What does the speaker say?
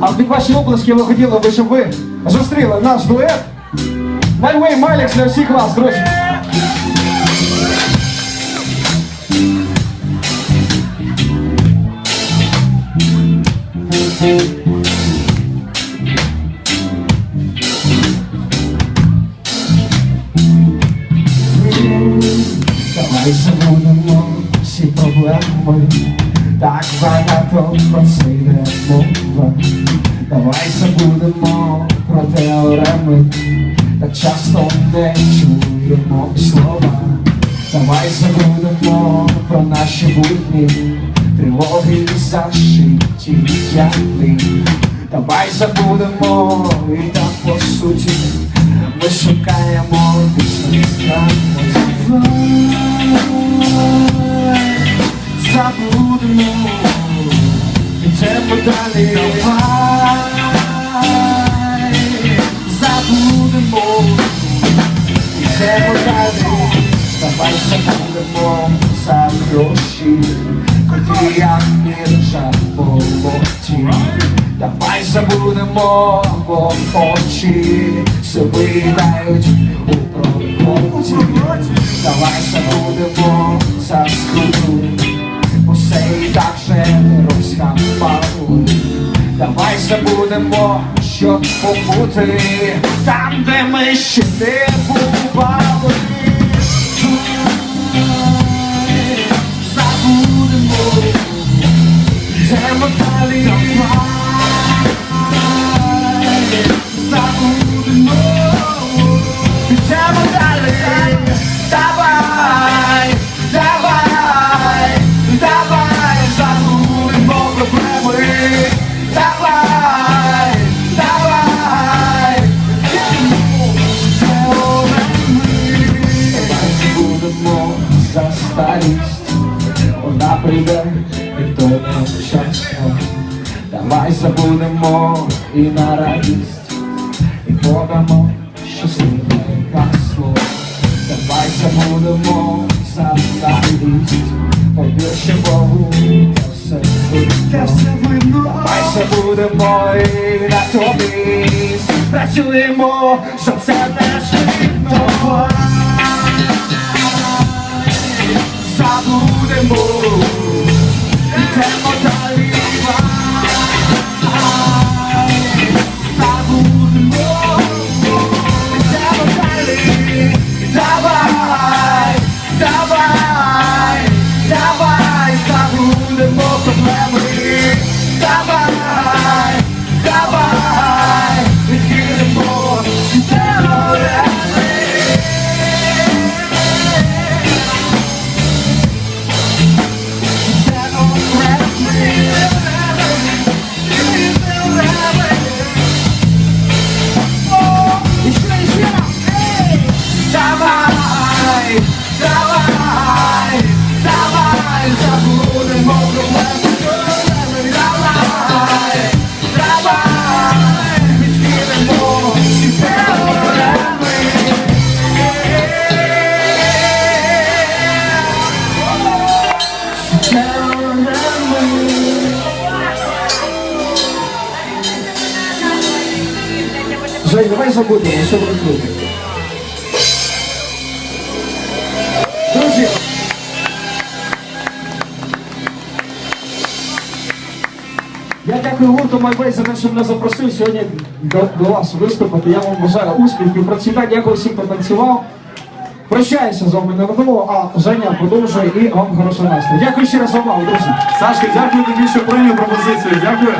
А під ваші обласки ми хотіли би, щоб ви зустріли наш дует. Найвей Малікс для всіх вас, друзі. Давай забудемо всі проблеми, так багато про це йде мова. Давай забудемо про теореми, так часто не чуємо слова. Давай забудемо про наші будні, тривоги зашиті ями. Давай забудемо і так по суті, ми шукаємо після Забудемо, йдемо далі. Давай, забудемо, йдемо далі. Давай забудемо за гроші, тоді як міржа в болоті. Давай забудемо, бо очі виглядають у проході. Давай забудемо за скруту, розхапали. Давай забудемо, щоб побути там, де ми ще не бували. Старість, вона прийде і то не щастя. Давай забудемо і на радість, і подамо щасливе гасло. Давай забудемо за старість, повір, що Богу та все видно. Давай забудемо і на тобі працюємо, щоб це не видно. Забудемо, Давай, Жень, давай забудемо, все буде круто. Друзі, я дякую гурту Майбей за те, що мене запросив сьогодні до, до вас виступити. Я вам бажаю успіхів, процвітання, дякую всім, хто танцював. Прощаюся з вами ненадовго, а Женя продовжує і вам хорошого настрою. Дякую ще раз за увагу, друзі. Сашка, дякую тобі, що прийняв пропозицію. Дякую.